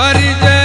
हरि जय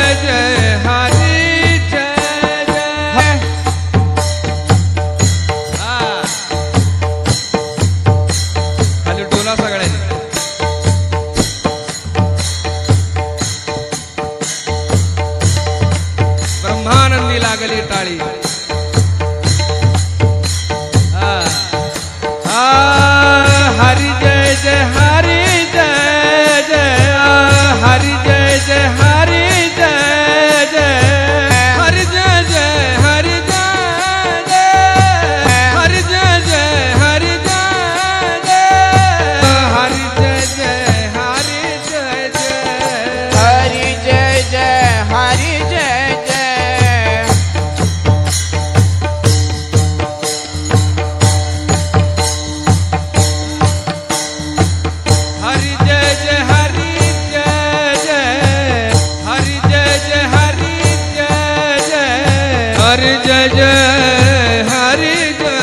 જય હરિ જય.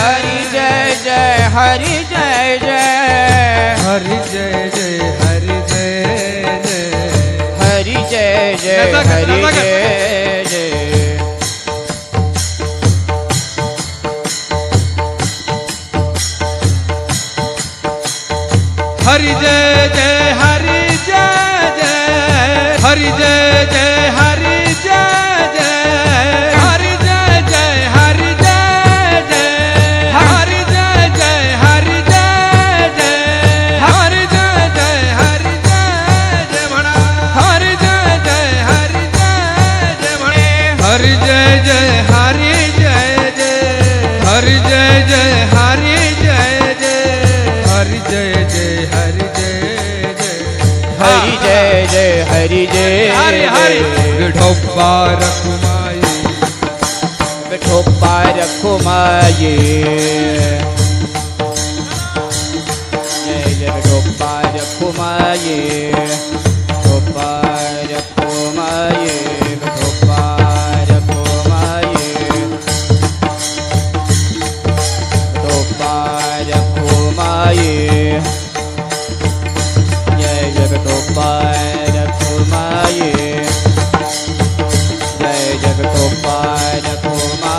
હરિ જય જય હરિ જય જય. હરિ જય જય હરિ જય જય. હરિ જય જય હરિ જય. હરિ જય જય હરિ જય જય. હરિ જય જય जय हरि जय जय। हरि हाँ। जय जय हरि हरि विठोबा रखो विठोबा जय जय विठोबा